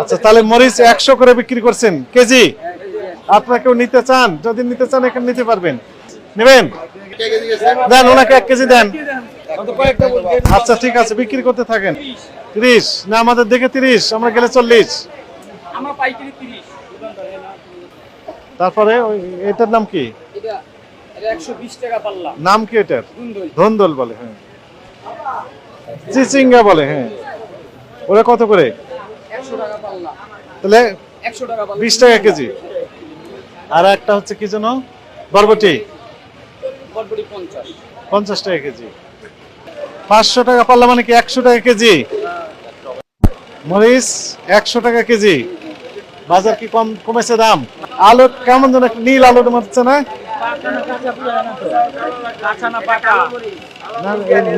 আচ্ছা তাহলে মরিচ একশো করে বিক্রি করছেন। কেজি? আপনারা কেউ নিতে চান? যদি নিতে চান এখানে নিতে পারবেন। নেবেন? দেন ওনাকে এক কেজি দেন। আচ্ছা ঠিক আছে বিক্রি করতে থাকেন। তিরিশ। না আমাদের দেখে তিরিশ আমরা গেলে চল্লিশ। তারপরে এটার নাম কি? নাম কি এটার? ধন্দল বলে হ্যাঁ। চিচিঙ্গা বলে হ্যাঁ। ওরা কত করে? তাহলে বিশ টাকা কেজি। আর একটা হচ্ছে কি যেন? বরবটি। পঞ্চাশ। টাকা কেজি। পাঁচশো টাকা পাল্লা মানে কি একশো টাকা কেজি? মরিচ একশো টাকা কেজি। বাজার কি কম কমেছে দাম? আলু কেমন যেন নীল আলুর মারছে না?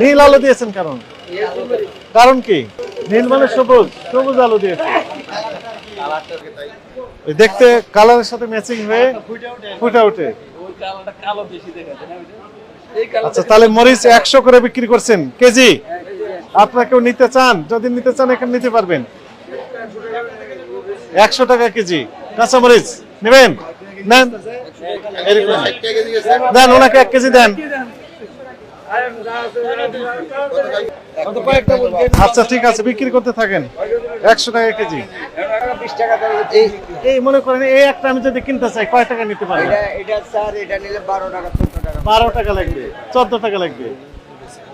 নীল আলু দিয়েছেন কারণ। কারণ কি? নীল মানে সবুজ সবুজ আলু দিয়েছে। দেখতে কালারের সাথে ম্যাচিং হয়ে ফুটে ওঠে। কালো আচ্ছা তাহলে মরিচ একশো করে বিক্রি করছেন। কেজি? আপনারা কেউ নিতে চান? যদি নিতে চান এখানে নিতে পারবেন। একশো টাকা কেজি। কাঁচা মরিচ নেবেন? নেন। দেন ওনাকে এক কেজি দেন। আচ্ছা ঠিক আছে বিক্রি করতে থাকেন। একশো টাকা কেজি। এই মনে করেন এই একটা আমি যদি কিনতে চাই কয় টাকা নিতে পারবেন? এটা এটা স্যার এটা নিলে বারো টাকা লাগবে চোদ্দ টাকা লাগবে।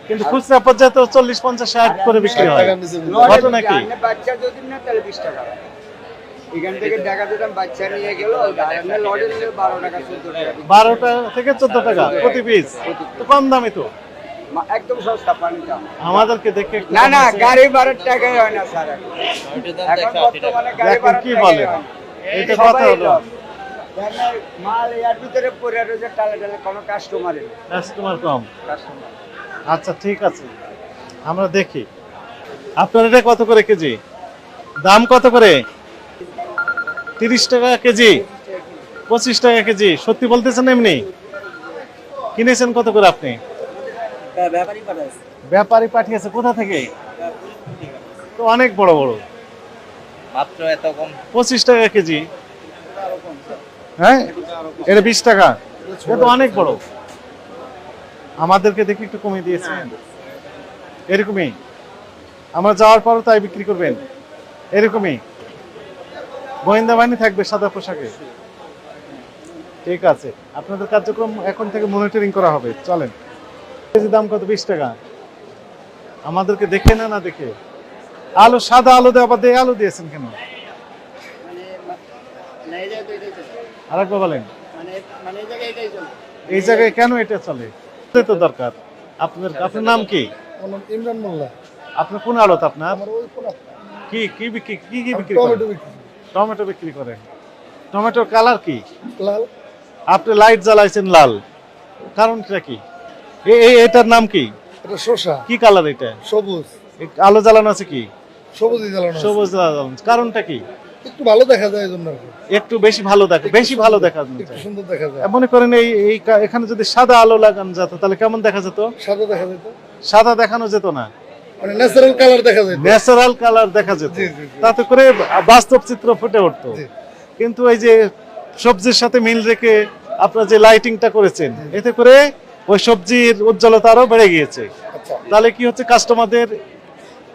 কিন্তু খুচরা পর্যায়ে তো চল্লিশ পঞ্চাশ ষাট করে বিক্রি হয়। ঘটনা কি? বাচ্চা যদি না তাহলে বিশ টাকা। এখান থেকে টাকা দিলাম বাচ্চা নিয়ে গেল লড়ে বারো টাকা চোদ্দ টাকা। বারোটা থেকে চোদ্দ টাকা প্রতি পিস কম দামে তো। একদম সস্তা পানিটা। আমাদেরকে দেখে না না গাড়ি ভাড়ার টাকাই হয় না স্যার। এখন। বর্তমানে গাড়ি কি বলে এটা কথা হলো। মাল এর ভিতরে পড়ে রয়েছে টালে টালে কোনো কাস্টমারের কাস্টমার কম। কাস্টমার আচ্ছা ঠিক আছে। আমরা দেখি। আপনার এটা কত করে কেজি? দাম কত করে? তিরিশ টাকা কেজি। পঁচিশ টাকা কেজি। সত্যি বলতেছেন এমনি? কিনেছেন কত করে আপনি? ব্যাপারী পাঠিয়েছে কোথা থেকে? তো অনেক বড় বড়। মাত্র এত কম। পঁচিশ টাকা কেজি। হ্যাঁ? এটা বিশ টাকা। এটা তো অনেক বড়। আমাদেরকে দেখে একটু কমিয়ে দিয়েছেন। এরকমই। আমরা যাওয়ার পরও তাই বিক্রি করবেন। এরকমই। গোয়েন্দা বাহিনী থাকবে সাদা পোশাকে। ঠিক আছে। আপনাদের কার্যক্রম এখন থেকে মনিটরিং করা হবে। চলেন। কেজি দাম কত? বিশ টাকা। আমাদেরকে দেখে না না দেখে। আলু সাদা আলু দেওয়া দিয়ে আলু দিয়েছেন কেন? আরেকবার বলেন। এই জায়গায় কেন এটা চলে? তো দরকার। আপনার আপনার নাম কি? ইমরান মোল্লা। আপনার কোন আড়ত আপনার? কি কি বিক্রি কি কি বিক্রি টমেটো বিক্রি করেন। টমেটোর কালার কি? লাল। আপনি লাইট জ্বালাইছেন লাল। কারণটা কি? এটার নাম কি? এটা শসা। কি কালার এটা? সবুজ। আলো জ্বালানো আছে কি? সবুজই জ্বালানো সবুজ জ্বালানো কারণটা কি? একটু ভালো দেখা যায় এই জন্য আর কি। একটু বেশি ভালো দেখে বেশি ভালো দেখা একটু সুন্দর দেখা যায়। মনে করেন এই এই এখানে যদি সাদা আলো লাগানো যেত তাহলে কেমন দেখা যেত? সাদা দেখা যেত। সাদা দেখানো যেত না। মানে ন্যাচারাল কালার দেখা যায় ন্যাচারাল কালার দেখা যেত। তাতে করে বাস্তব চিত্র ফুটে উঠতো। কিন্তু এই যে সবজির সাথে মিল রেখে আপনারা যে লাইটিংটা করেছেন এতে করে ওই সবজির উজ্জ্বলতা আরও বেড়ে গিয়েছে। আচ্ছা। তাহলে কি হচ্ছে কাস্টমারদের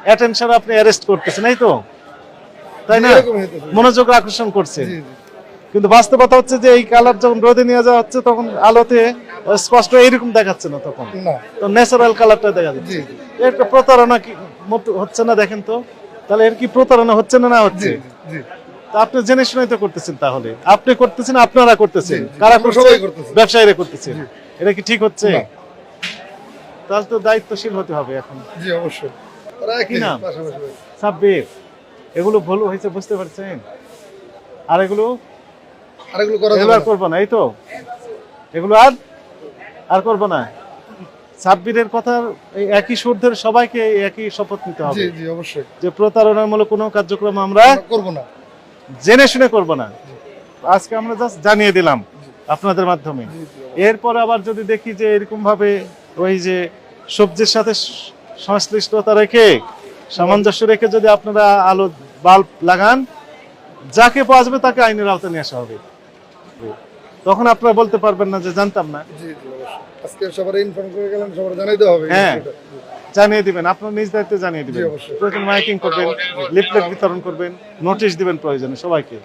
অ্যাটেনশন আপনি অ্যারেস্ট করতেছেন এই তো? তাই না? মনোযোগ আকর্ষণ করছে কিন্তু বাস্তবতা হচ্ছে যে এই কালার যখন রোদে নিয়ে যাওয়া হচ্ছে তখন আলোতে স্পষ্ট এইরকম দেখাচ্ছে না তখন। তো ন্যাচারাল কালারটা দেখা যাচ্ছে। একটা প্রতারণা কি হচ্ছে না দেখেন তো? তাহলে এর কি প্রতারণা হচ্ছে না না হচ্ছে? আপনি জেনে শুনে তো করতেছেন তাহলে। আপনি করতেছেন আপনারা করতেছেন। কারা করছে। ব্যবসায়ীরা করতেছেন এটা কি ঠিক হচ্ছে। তাহলে তো দায়িত্বশীল হতে হবে এখন। জি অবশ্যই। কি নাম? সাব্বির এগুলো ভুল হয়েছে বুঝতে পারছেন? আর এগুলো? আর এগুলো আর করব না এই তো? এগুলো আর? আর করব না? সাব্বিরের কথা এই একই সুর ধরে সবাইকে একই শপথ নিতে হবে। জি জি অবশ্যই। যে প্রতারণামূলক কোনো কার্যক্রম আমরা আমরা করব না। জেনে শুনে করব না। আজকে আমরা জাস্ট জানিয়ে দিলাম। আপনাদের মাধ্যমে। এরপর আবার যদি দেখি যে এরকম ভাবে ওই যে সবজির সাথে সংশ্লিষ্টতা রেখে সামঞ্জস্য রেখে যদি আপনারা আলো বাল্ব লাগান যাকে পাওয়া যাবে তাকে আইনের আওতায় নিয়ে আসা হবে। তখন আপনারা বলতে পারবেন না যে জানতাম না। জি জি অবশ্যই। আজকে সবার ইনফর্ম করে গেলেন সবার জানাইতে হবে। হ্যাঁ। জানিয়ে দিবেন আপনার নিজ দায়িত্বে জানিয়ে দিবেন। প্রয়োজন মাইকিং করবেন লিফলেট বিতরণ করবেন নোটিশ দিবেন প্রয়োজনে সবাইকে।